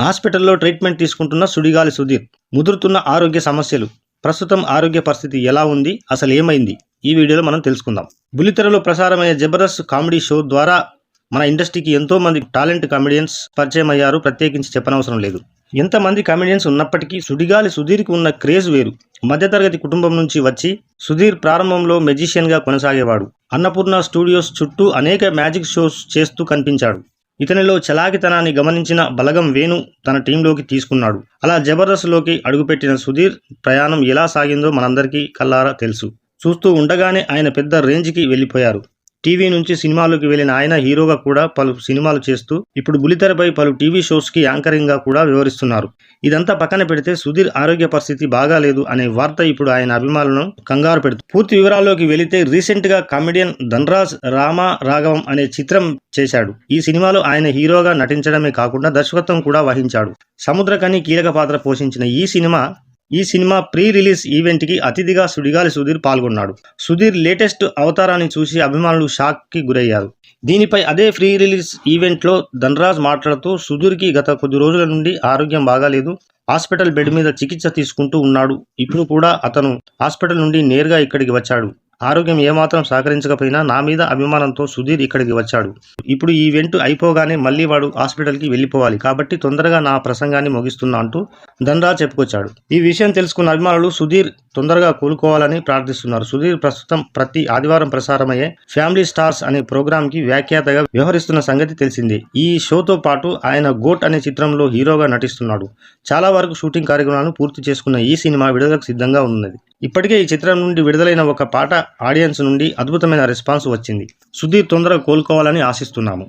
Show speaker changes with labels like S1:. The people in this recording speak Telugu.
S1: హాస్పిటల్లో ట్రీట్మెంట్ తీసుకుంటున్న సుడిగాలి సుధీర్ ముదురుతున్న ఆరోగ్య సమస్యలు. ప్రస్తుతం ఆరోగ్య పరిస్థితి ఎలా ఉంది? అసలు ఏమైంది? ఈ వీడియోలో మనం తెలుసుకుందాం. బుల్లితెరలో ప్రసారమయ్యే జబర్దస్త్ కామెడీ షో ద్వారా మన ఇండస్ట్రీకి ఎంతో మంది టాలెంట్ కామెడియన్స్ పరిచయం అయ్యారు ప్రత్యేకించి చెప్పనవసరం లేదు. ఎంతమంది కామెడియన్స్ ఉన్నప్పటికీ సుడిగాలి సుధీర్కి ఉన్న క్రేజ్ వేరు. మధ్యతరగతి కుటుంబం నుంచి వచ్చి సుధీర్ ప్రారంభంలో మెజిషియన్గా కొనసాగేవాడు. అన్నపూర్ణ స్టూడియోస్ చుట్టూ అనేక మ్యాజిక్ షోస్ చేస్తూ కనిపించాడు. ఇతనిలో చలాకితనాన్ని గమనించిన బలగం వేణు తన టీంలోకి తీసుకున్నాడు. అలా జబర్దస్త్లోకి అడుగుపెట్టిన సుధీర్ ప్రయాణం ఎలా సాగిందో మనందరికీ కల్లారా తెలుసు. చూస్తూ ఉండగానే ఆయన పెద్ద రేంజ్కి వెళ్ళిపోయారు. టీవీ నుంచి సినిమాలోకి వెళ్ళిన ఆయన హీరోగా కూడా పలు సినిమాలు చేస్తూ ఇప్పుడు బులితెరపై పలు టీవీ షోస్కి యాంకరింగ్గా కూడా వివరిస్తున్నారు ఇదంతా పక్కన పెడితే సుధీర్ ఆరోగ్య పరిస్థితి బాగాలేదు అనే వార్త ఇప్పుడు ఆయన అభిమానులను కంగారు పెడుతుంది పూర్తి వివరాల్లోకి వెళితే రీసెంట్గా కామెడియన్ ధనరాజ్ రామా రాఘవం అనే చిత్రం చేశాడు. ఈ సినిమాలో ఆయన హీరోగా నటించడమే కాకుండా దర్శకత్వం కూడా వహించాడు. సముద్రకని కీలక పాత్ర పోషించిన ఈ సినిమా ఈ సినిమా ప్రీ రిలీజ్ ఈవెంట్కి అతిథిగా సుడిగాలి సుధీర్ పాల్గొన్నాడు. సుధీర్ లేటెస్ట్ అవతారాన్ని చూసి అభిమానులు షాక్కి గురయ్యారు. దీనిపై అదే ప్రీ రిలీజ్ ఈవెంట్లో ధనరాజ్ మాట్లాడుతూ సుధీర్కి గత కొద్ది రోజుల నుండి ఆరోగ్యం బాగాలేదు. హాస్పిటల్ బెడ్ మీద చికిత్స తీసుకుంటూ ఉన్నాడు. ఇప్పుడు కూడా అతను హాస్పిటల్ నుండి నేరుగా ఇక్కడికి వచ్చాడు. ఆరోగ్యం ఏమాత్రం సహకరించకపోయినా నా మీద అభిమానంతో సుధీర్ ఇక్కడికి వచ్చాడు. ఇప్పుడు ఈ ఈవెంట్ అయిపోగానే మళ్ళీ వాడు హాస్పిటల్కి వెళ్ళిపోవాలి. కాబట్టి తొందరగా నా ప్రసంగాన్ని ముగిస్తున్నా అంటూ ధనరాజ్ చెప్పుకొచ్చాడు. ఈ విషయం తెలుసుకున్న అభిమానులు సుధీర్ తొందరగా కోలుకోవాలని ప్రార్థిస్తున్నారు. సుధీర్ ప్రస్తుతం ప్రతి ఆదివారం ప్రసారమయ్యే ఫ్యామిలీ స్టార్స్ అనే ప్రోగ్రాంకి వ్యాఖ్యాతగా వ్యవహరిస్తున్న సంగతి తెలిసిందే. ఈ షోతో పాటు ఆయన గోట్ అనే చిత్రంలో హీరోగా నటిస్తున్నాడు. చాలా వరకు షూటింగ్ కార్యక్రమాలను పూర్తి చేసుకున్న ఈ సినిమా విడుదలకు సిద్ధంగా ఉన్నది. ఇప్పటికే ఈ చిత్రం నుండి విడుదలైన ఒక పాట ఆడియన్స్ నుండి అద్భుతమైన రెస్పాన్స్ వచ్చింది. సుధీర్ తొందరగా కోలుకోవాలని ఆశిస్తున్నాము.